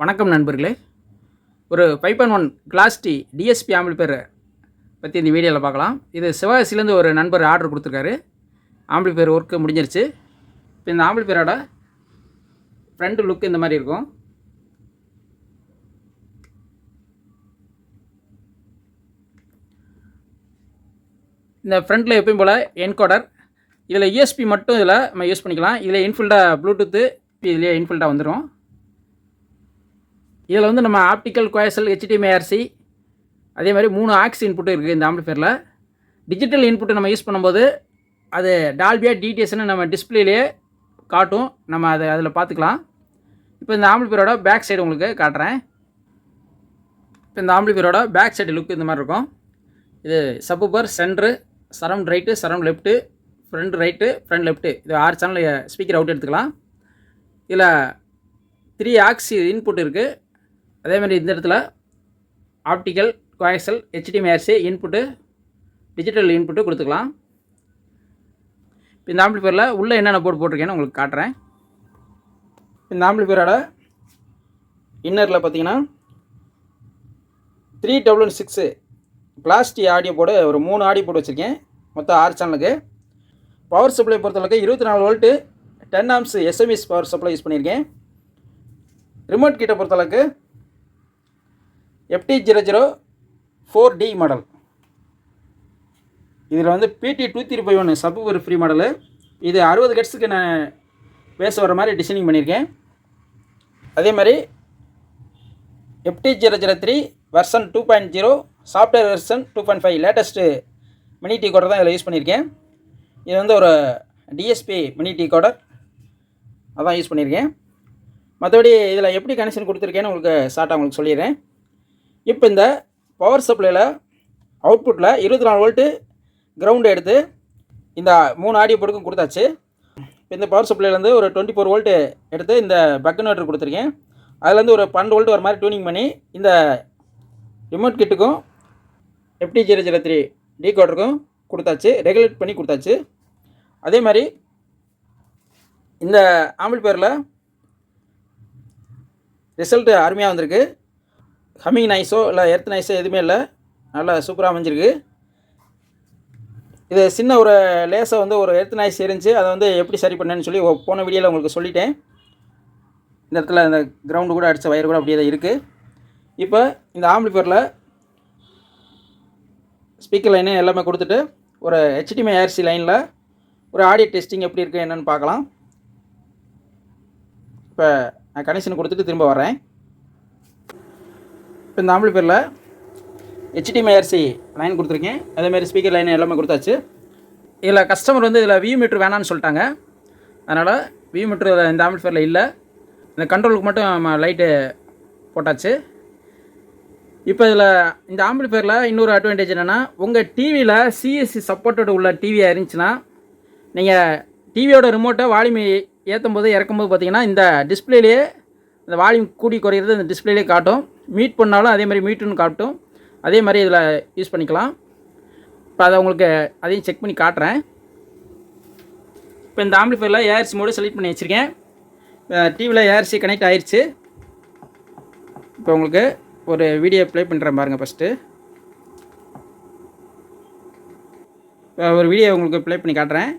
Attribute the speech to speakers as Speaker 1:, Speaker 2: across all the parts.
Speaker 1: வணக்கம் நண்பர்களே. ஒரு five point one class D DSP amplifier பற்றி இந்த வீடியோவில் பார்க்கலாம். இது சிவகாசிலேருந்து ஒரு நண்பர் ஆர்டர் கொடுத்துருக்காரு. ஆம்பிளிஃபையர் ஒர்க்கு முடிஞ்சிருச்சு. இப்போ இந்த ஆம்பிளிஃபையரோட ஃப்ரண்ட் லுக் இந்த மாதிரி இருக்கும். இந்த ஃப்ரண்ட்டில் எப்பயும் போல் என்கோடர் இதில் யூஎஸ்பி மட்டும் இதில் நம்ம யூஸ் பண்ணிக்கலாம். இதில் இன்ஃபில்டாக ப்ளூடூத்து இதிலே இன்ஃபில்டாக வந்துடும் இதில் வந்து நம்ம ஆப்டிக்கல் கோயசல் ஹெச்டிஎம்ஏஆர்சி அதே மாதிரி மூணு ஆக்ஸ் இன்புட்டு இருக்குது இந்த ஆம்பிளிஃபையரில் டிஜிட்டல் இன்புட்டு நம்ம யூஸ் பண்ணும்போது அது டால்பியா டிடிஎஸ்னு நம்ம டிஸ்பிளேலேயே காட்டும். நம்ம அதை அதில் பார்த்துக்கலாம். இப்போ இந்த ஆம்பிளிஃபையரோட பேக் சைடு உங்களுக்கு காட்டுறேன். இப்போ இந்த ஆம்பிளிஃபையரோட பேக் சைடு லுக் இந்த மாதிரி இருக்கும். இது subwoofer centre surround right surround left front right front left இது ஆறு சேனல் ஸ்பீக்கர் அவுட் எடுத்துக்கலாம். இதில் த்ரீ ஆக்சி இன்புட் இருக்குது அதே மாதிரி இந்த இடத்துல optical coaxial HDMI ARC input digital input கொடுத்துக்கலாம். இப்போ இந்த ஆம்பிளிஃபையரில் உள்ளே என்னென்ன போர்டு போட்டிருக்கேன்னு உங்களுக்கு காட்டுறேன். இந்த ஆம்பிளிஃபையரோட இன்னரில் பார்த்தீங்கன்னா three double six plastic audio board ஒரு மூணு ஆடியோ போர்டு வச்சுருக்கேன். மொத்தம் ஆறு சேனலுக்கு பவர் சப்ளை பொறுத்தளவுக்கு இருபத்தி நாலு volt ten amps SMPS power supply use பண்ணியிருக்கேன். ரிமோட் கிட்ட பொறுத்தளவுக்கு FT zero zero four D model இதில் வந்து பிடி டூ த்ரீ ஃபைவ் ஒன்று சப்பு ஒரு ஃப்ரீ மாடலு இது அறுபது கட்ஸுக்கு நான் பேச வர மாதிரி டிசைனிங் பண்ணியிருக்கேன். அதே மாதிரி F T zero zero three version two point zero software version two point five latest mini decoder தான் இதில் யூஸ் பண்ணியிருக்கேன். இது வந்து ஒரு D S P mini decoder அதான் யூஸ் பண்ணியிருக்கேன். மற்றபடி இதில் எப்படி கனெக்ஷன் கொடுத்துருக்கேன்னு உங்களுக்கு ஷார்ட்டாக உங்களுக்கு சொல்லிடுறேன். இப்போ இந்த பவர் சப்ளையில் அவுட்புட்டில் இருபத்தி நாலு வோல்ட்டு கிரவுண்டு எடுத்து இந்த மூணு ஆடியோ பொருக்கும் கொடுத்தாச்சு. இப்போ இந்த பவர் சப்ளைலேருந்து ஒரு டுவெண்ட்டி ஃபோர் வோல்ட்டு எடுத்து இந்த பக்கன்வெட்டர் கொடுத்துருக்கேன். அதுலேருந்து ஒரு பன்னெண்டு வோல்ட் வர மாதிரி டியூனிங் பண்ணி இந்த ரிமோட் கிட்டுக்கும் எஃப்டி ஜீரோ ஜீரோ த்ரீ டீ கோடருக்கும் கொடுத்தாச்சு. ரெகுலேட் பண்ணி கொடுத்தாச்சு. அதே மாதிரி இந்த ஆம்பிள் பேரில் ரிசல்ட்டு அருமையாக வந்திருக்கு. ஹம்மிங் நைஸோ இல்லை எர்த் நைஸோ எதுவுமே இல்லை. நல்லா சூப்பராக அமைஞ்சிருக்கு. இது சின்ன ஒரு லேசாக வந்து ஒரு எர்த் நாய்ஸ் இருந்துச்சு. அதை வந்து எப்படி சரி பண்ணேன்னு சொல்லி போன வீடியோவில் உங்களுக்கு சொல்லிட்டேன். இந்த இடத்துல இந்த கிரவுண்டு கூட அடித்த வயர் கூட அப்படியே தான் இருக்குது இப்போ இந்த ஆம்பிளிஃபயரில் ஸ்பீக்கர் லைனு எல்லாமே கொடுத்துட்டு ஒரு ஹெச்டிஎம்ஐ ஏஆர்சி லைனில் ஒரு ஆடியோ டெஸ்டிங் எப்படி இருக்குது என்னென்னு பார்க்கலாம். இப்போ நான் கனெக்ஷன் கொடுத்துட்டு திரும்ப வரேன் இப்போ இந்த ஆம்பிளிஃபயரில் ஹெச்டிஎம்ஐ ஏஆர்சி லைன் கொடுத்துருக்கேன். அதேமாதிரி ஸ்பீக்கர் லைன் எல்லாமே கொடுத்தாச்சு. இதில் கஸ்டமர் வந்து இதில் வியூ மீட்ரு வேணான்னு சொல்லிட்டாங்க. அதனால் வியூ மீட்ரு இந்த ஆம்பிளிஃபயரில் இல்லை. இந்த கண்ட்ரோலுக்கு மட்டும் லைட்டு போட்டாச்சு. இப்போ இதில் இந்த ஆம்பிளிஃபயரில் இன்னொரு அட்வான்டேஜ் என்னென்னா உங்கள் டிவியில் சிஎஸ்சி சப்போர்ட்டட் உள்ள டிவியாக இருந்துச்சுன்னா நீங்கள் டிவியோட ரிமோட்டை வால்யூம் ஏற்றும் போது இறக்கும்போது பார்த்தீங்கன்னா இந்த டிஸ்பிளேலேயே இந்த வால்யூம் கூடி குறையிறது இந்த டிஸ்பிளேலேயே காட்டும். மீட் பண்ணாலும் அதே மாதிரி மீட்டுன்னு காட்டும். அதே மாதிரி இதில் யூஸ் பண்ணிக்கலாம். இப்போ அதை உங்களுக்கு அதையும் செக் பண்ணி காட்டுறேன். இப்போ இந்த ஆம்பிளிஃபயரில் ஏஆர்சி மோடு செலக்ட் பண்ணி வச்சுருக்கேன். டிவியில் ஏஆர்சி கனெக்ட் ஆயிடுச்சு இப்போ உங்களுக்கு ஒரு வீடியோ ப்ளே பண்ணுறேன் பாருங்கள் ஃபஸ்ட்டு ஒரு வீடியோ உங்களுக்கு ப்ளே பண்ணி காட்டுறேன்.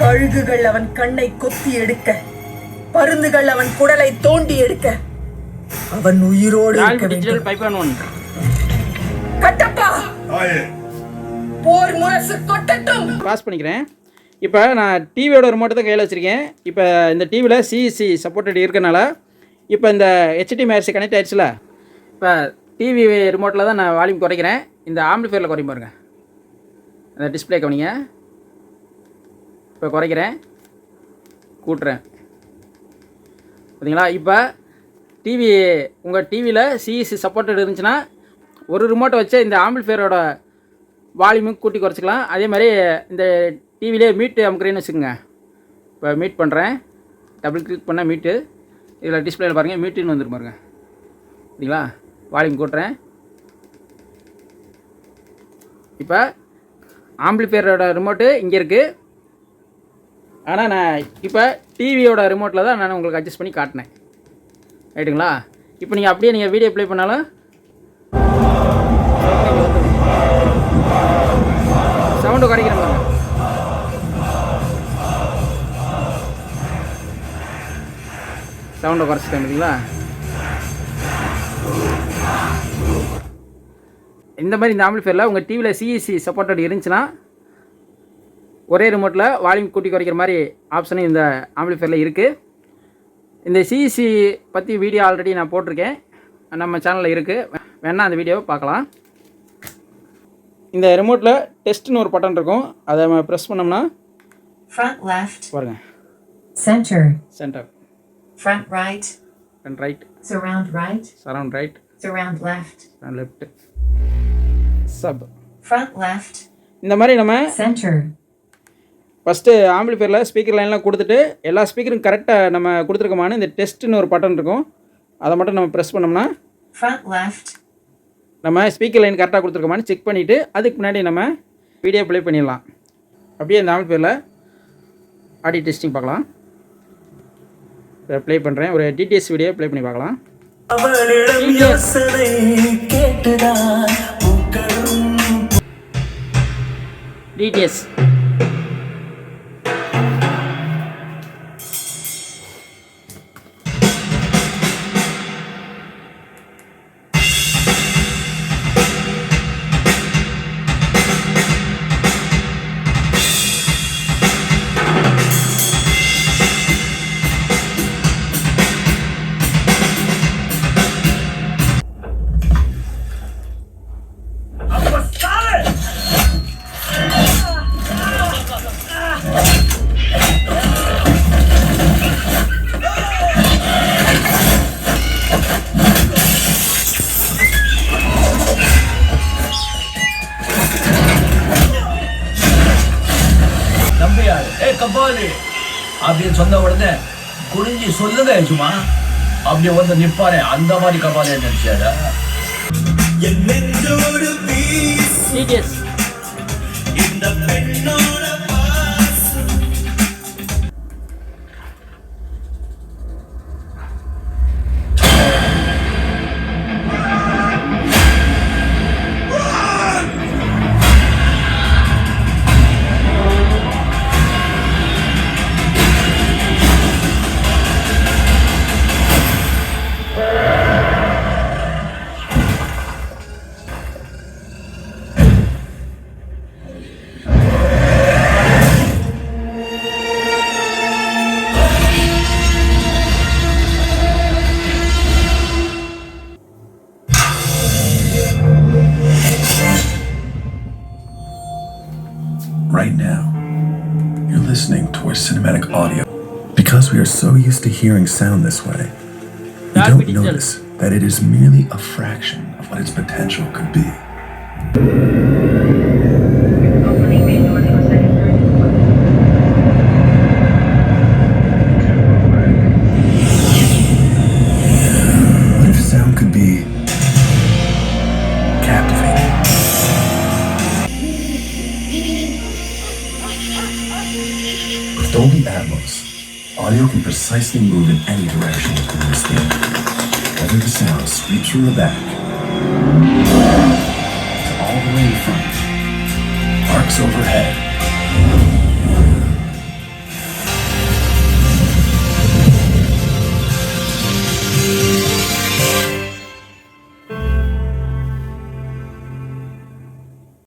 Speaker 2: கழுகுகள் அவன் கண்ணை கொத்தி எடுக்க பருந்துகள் அவன் குடலை தோண்டி எடுக்க. அவன் உயிரோடு இருக்க வேண்டும். கட்டப்பா! போர் முரசு கொட்டட்டும்.
Speaker 1: பாஸ் பண்ணிக்கிறேன். இப்போ நான் டிவியோட ரிமோட்டை தான் கையில் வச்சுருக்கேன். இப்போ இந்த டிவியில் சிஇசி சப்போர்ட்டட் இருக்கனால இப்போ இந்த ஹெச்டிஎம்ஆர்சி கனெக்ட் ஆயிடுச்சுல? இப்போ டிவி ரிமோட்டில் தான் நான் வால்யூம் குறைக்கிறேன். இந்த ஆம்பிளிஃபயரில் குறையும் பாருங்க. அந்த டிஸ்பிளே கவனிங்க. இப்போ குறைக்கிறேன். கூட்டுறேன். பார்த்தீங்களா இப்போ டிவி உங்கள் டிவியில் சிஇசி சப்போர்ட்டட் இருந்துச்சுன்னா ஒரு ரிமோட்டை வச்சு இந்த ஆம்பிள்ஃபேரோட வால்யூமும் கூட்டி குறைச்சிக்கலாம். அதே மாதிரி இந்த டிவிலே மீட்டு அமுக்குறேன்னு வச்சுக்கோங்க. இப்போ மீட் பண்ணுறேன் டபுள் கிளிக் பண்ணால் மீட்டு இதில் டிஸ்பிளேயில் பாருங்கள் மீட்டுன்னு வந்துரும் பாருங்க. சரிங்களா? வால்யூம் கூட்டுறேன். இப்போ ஆம்பிளிஃபேரோட ரிமோட்டு இங்கே இருக்குது ஆனால் நான் இப்போ டிவியோட ரிமோட்டில் தான் நான் உங்களுக்கு அட்ஜஸ்ட் பண்ணி காட்டினேன். ரைட்டுங்களா இப்போ நீங்கள் அப்படியே நீங்கள் வீடியோ ப்ளே பண்ணாலும் சவுண்டு குறைக்கிற சவுண்டை குறைச்சிட்டேன் பார்த்தீங்களா இந்த மாதிரி இந்த ஆம்பிளிஃபையரில் உங்கள் டிவியில் சிஇசி சப்போர்ட்டட் இருந்துச்சுன்னா ஒரே ரிமோட்டில் வால்யூம் கூட்டி குறைக்கிற மாதிரி ஆப்ஷனும் இந்த ஆம்பிளிஃபையரில் இருக்குது இந்த சிஇசி பற்றி வீடியோ ஆல்ரெடி நான் போட்டிருக்கேன். நம்ம சேனலில் இருக்குது வேணால் அந்த வீடியோவை பார்க்கலாம். இந்த ரிமோட்டில் டெஸ்ட்னு ஒரு பட்டன் இருக்கும். அதை நம்ம ப்ரெஸ் பண்ணோம்னா
Speaker 3: Front left,
Speaker 1: பாருங்க.
Speaker 3: Center,
Speaker 1: center
Speaker 3: front right,
Speaker 1: and right
Speaker 3: surround right,
Speaker 1: surround right
Speaker 3: surround left,
Speaker 1: and left sub
Speaker 3: front left,
Speaker 1: இந்த மாதிரி நம்ம
Speaker 3: center,
Speaker 1: ஃபஸ்ட்டு ஆம்பிளிஃபையரில் ஸ்பீக்கர் லைன்லாம் கொடுத்துட்டு எல்லா ஸ்பீக்கரும் கரெக்டாக நம்ம கொடுத்துருக்கோமான்னு இந்த டெஸ்ட்டுன்னு ஒரு பட்டன் இருக்கும். அதை மட்டும் நம்ம ப்ரெஸ் பண்ணோம்னா நம்ம ஸ்பீக்கர் லைன் கரெக்டாக கொடுத்துருக்கோமான்னு செக் பண்ணிவிட்டு அதுக்கு முன்னாடி நம்ம வீடியோ ப்ளே பண்ணிடலாம். அப்படியே இந்த ஆம்பிளிஃபையரில் ஆடி டெஸ்டிங் பார்க்கலாம். ப்ளே பண்ணுறேன். ஒரு டிடிஎஸ் வீடியோ ப்ளே பண்ணி பார்க்கலாம். டிடிஎஸ்
Speaker 4: கபாலி. அப்படின்னு சொன்ன உடனே குனிஞ்சி சொல்லுங்க சும்மா அப்படி வந்து நிப்பாரு அந்த மாதிரி கபாலி நினைச்சாரு என்னோடு
Speaker 1: டிடிஎஸ்
Speaker 4: இந்த பெண்ணோட
Speaker 5: cinematic audio. Because we are so used to hearing sound this way, we don't notice that it is merely a fraction of what its potential could be. What if sound could be audio can precisely move in any direction within this theater. Whether the sound sweeps from the back to all the way in front, arcs overhead,